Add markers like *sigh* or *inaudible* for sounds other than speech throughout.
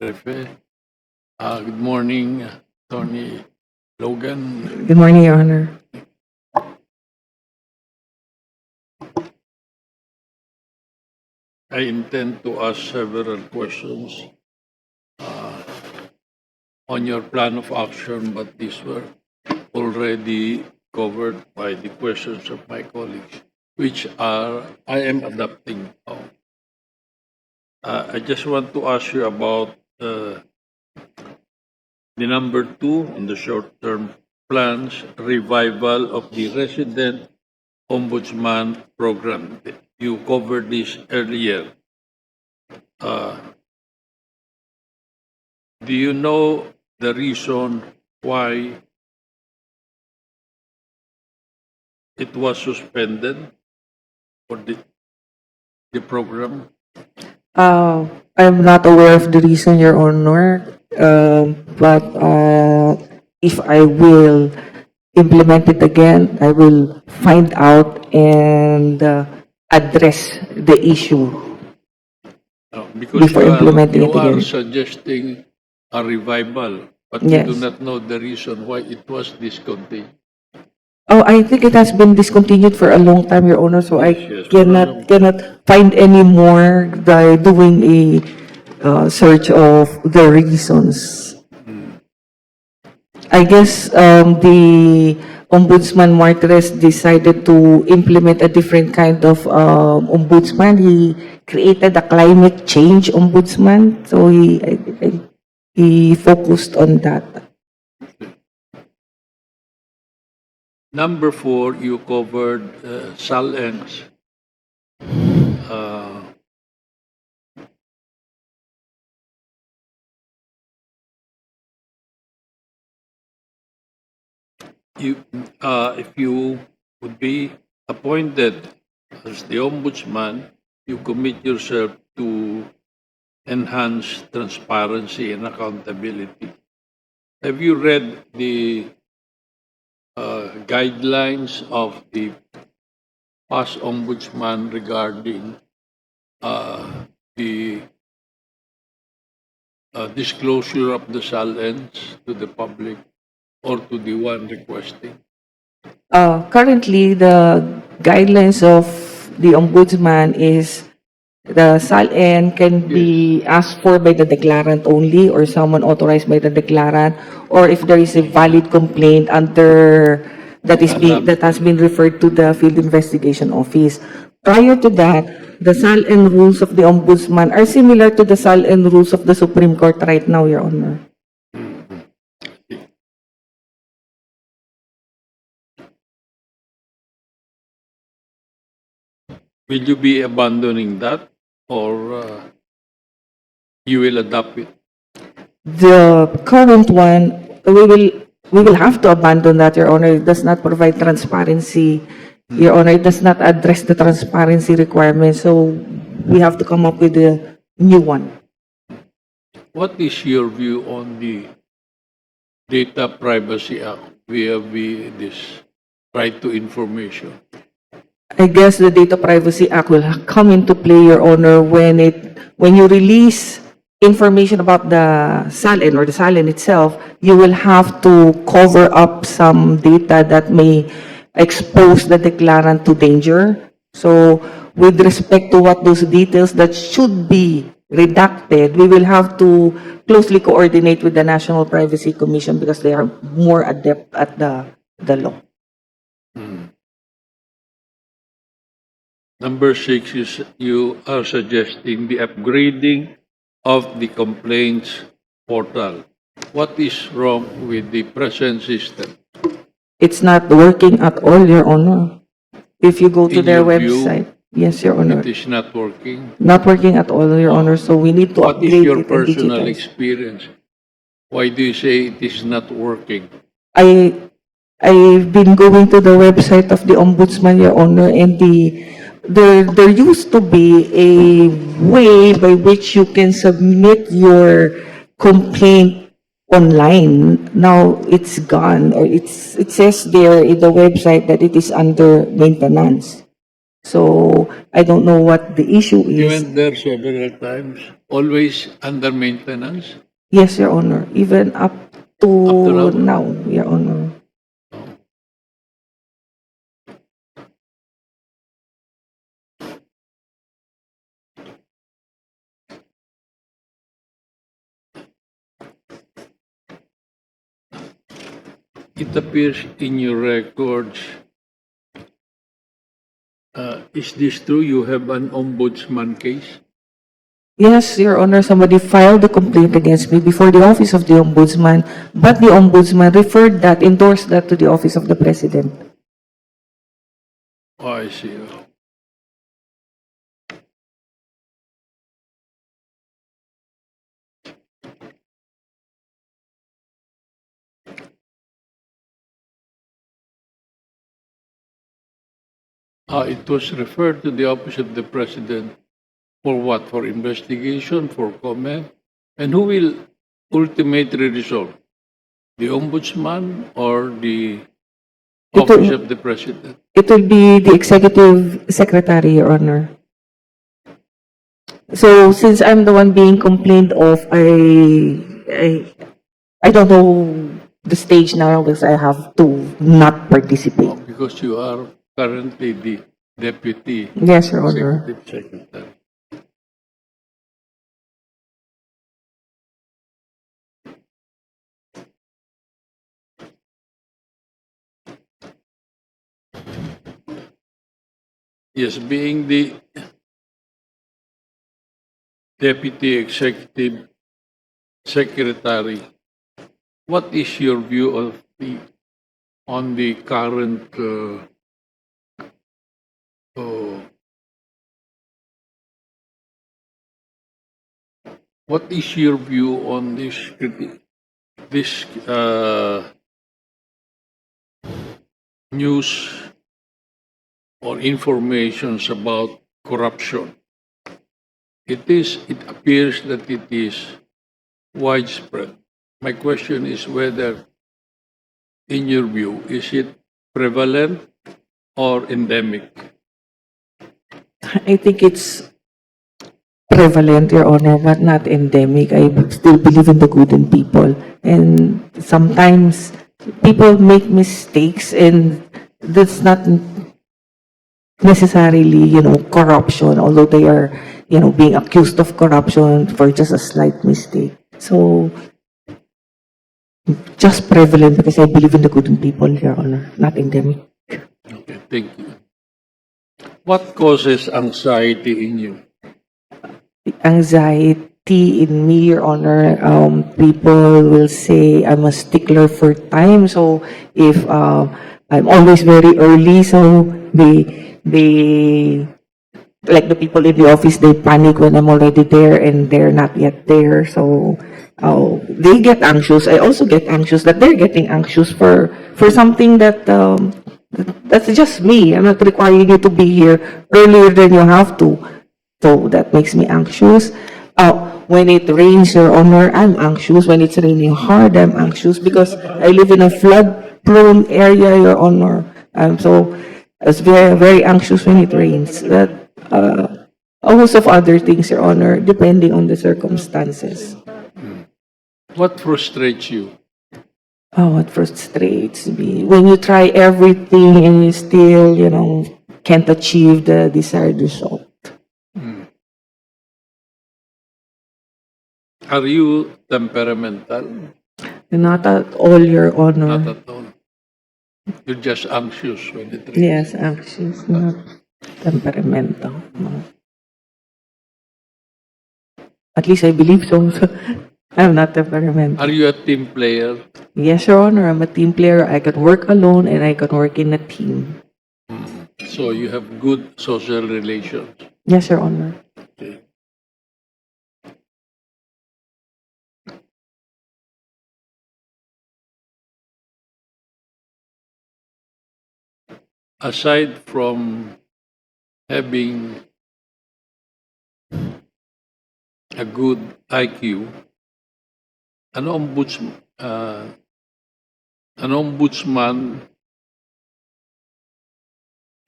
Uh, good morning, Tony Logan. Good morning, Your Honor. I intend to ask several questions uh, on your plan of action, but these were already covered by the questions of my colleagues, which are, I am adapting now. Uh, I just want to ask you about uh, the number two in the short-term plans, revival of the resident ombudsman program. You covered this earlier. Uh, Do you know the reason why it was suspended for the, the program? Uh, I'm not aware of the reason, Your Honor, um, but uh, if I will implement it again, I will find out and uh, address the issue. No, because Before you are, implementing you it are again. suggesting a revival, but Yes. you do not know the reason why it was discontinued. Oh, I think it has been discontinued for a long time, Your Honor, so I Yes, yes, for a long- cannot, cannot find any more by doing a uh, search of the reasons. I guess um, the Ombudsman Martires decided to implement a different kind of um, ombudsman. He created a climate change ombudsman, so he, I- I- he focused on that. Number four, you covered uh. Uh, you, uh, if you would be appointed as the ombudsman, you commit yourself to enhance transparency and accountability. Have you read the guidelines of the past ombudsman regarding uh, the uh, disclosure of the salents to the public or to the one requesting? Uh, currently, the guidelines of the ombudsman is the SALN can be asked for by the declarant only or someone authorized by the declarant, or if there is a valid complaint under, that is being, that has been referred to the field investigation office. Prior to that, the SAL and rules of the ombudsman are similar to the SAL and rules of the Supreme Court right now, Your Honor. Will you be abandoning that or uh, you will adopt it? The current one, we will, we will have to abandon that, Your Honor. It does not provide transparency. Your Honor, it does not address the transparency requirement. so we have to come up with a new one. What is your view on the Data Privacy Act via the- this right to information? I guess the Data Privacy Act will come into play, Your Honor, when it, when you release information about the SALN or the SALN itself, you will have to cover up some data that may expose the declarant to danger. So with respect to what those details that should be redacted, we will have to closely coordinate with the National Privacy Commission because they are more adept at the, the law. Hmm. Number six is you are suggesting the upgrading of the complaints portal. What is wrong with the present system? It's not working at all, Your Honor. If you go to In their your view, website. Yes, Your Honor. It is not working. Not working at all, Your Honor, so we need to What upgrade is your it and personal digitize. experience? Why do you say it is not working? I, I've been going to the website of the Ombudsman, Your Honor, and the, there, there used to be a way by which you can submit your complaint online. Now it's gone, or it's, it says there in the website that it is under maintenance. So I don't know what the issue You is. went there several times, always under maintenance. Yes, Your Honor, even up to Up to now? now, Your Honor. It appears in your records. Uh, is this true? You have an ombudsman case? Yes, Your Honor, somebody filed a complaint against me before the office of the ombudsman, but the ombudsman referred that, endorsed that to the office of the president. Oh, I see. Ah, it was referred to the office of the president for what? For investigation, for comment? And who will ultimately resolve? The ombudsman or the Ito- office of the president? It will be the executive secretary, Your Honor. So since I'm the one being complained of, I, I, I don't know the stage now because I have to not participate. Because you are currently the deputy Yes, Your Honor. executive secretary. Yes, being the deputy executive secretary, what is your view of the on the current uh, uh, what is your view on this this uh, news or informations about corruption? It is, it appears that it is widespread. My question is whether, in your view, is it prevalent or endemic? I think it's prevalent, Your Honor, but not endemic. I still believe in the good in people. And sometimes people make mistakes and that's not necessarily, you know, corruption, although they are, you know, being accused of corruption for just a slight mistake. So, just prevalent because I believe in the good in people, Your Honor, not endemic. Okay, thank you. What causes anxiety in you? anxiety in me, Your Honor. Um, people will say I'm a stickler for time. So if uh, I'm always very early, so they they like the people in the office, they panic when I'm already there and they're not yet there. So uh, they get anxious. I also get anxious that they're getting anxious for for something that. Um, that's just me. I'm not requiring you to be here earlier than you have to. So that makes me anxious. Uh, when it rains, Your Honor, I'm anxious. When it's raining hard, I'm anxious because I live in a flood-prone area, Your Honor. Um, so I was very, very anxious when it rains. That, uh, a host of other things, Your Honor, depending on the circumstances. What frustrates you? Oh, what frustrates me. When you try everything and you still, you know, can't achieve the desired result. Hmm. Are you temperamental? Not at all, Your Honor. Not at all. You're just anxious when it rains. Yes, anxious, not temperamental. No. At least I believe so. *laughs* I'm not temperamental. Are you a team player? Yes, Your Honor, I'm a team player. I can work alone and I can work in a team. Hmm. So you have good social relations. Yes, Your Honor. Okay. Aside from having a good IQ, an ombudsman, uh, an ombudsman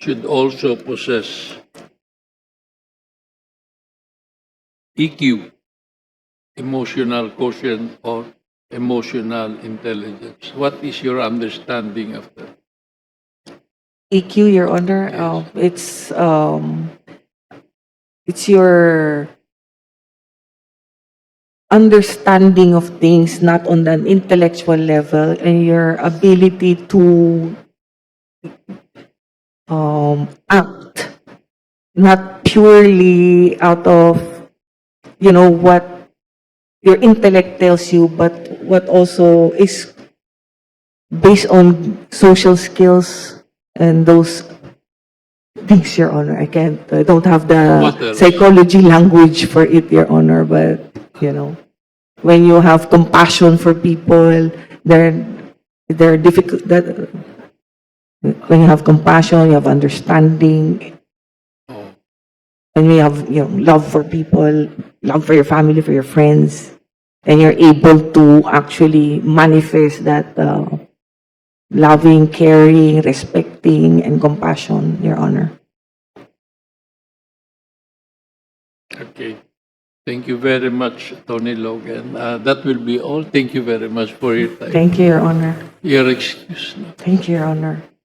should also possess EQ, emotional quotient or emotional intelligence. What is your understanding of that? EQ, Your Honor, uh, it's, um, it's your understanding of things not on an intellectual level and your ability to um, act not purely out of, you know, what your intellect tells you, but what also is based on social skills and those things, Your Honor. I can't, I don't have What the psychology language for it, Your Honor, but, you know, when you have compassion for people, they're, they're difficult, that, when you have compassion, you have understanding, and you have, you know, love for people, love for your family, for your friends, and you're able to actually manifest that uh, loving, caring, respecting, and compassion, Your Honor. okay. Thank you very much, Tony Logan. Uh, that will be all. Thank you very much for your time. Thank you, Your Honor. Your excuse. Thank you, Your Honor.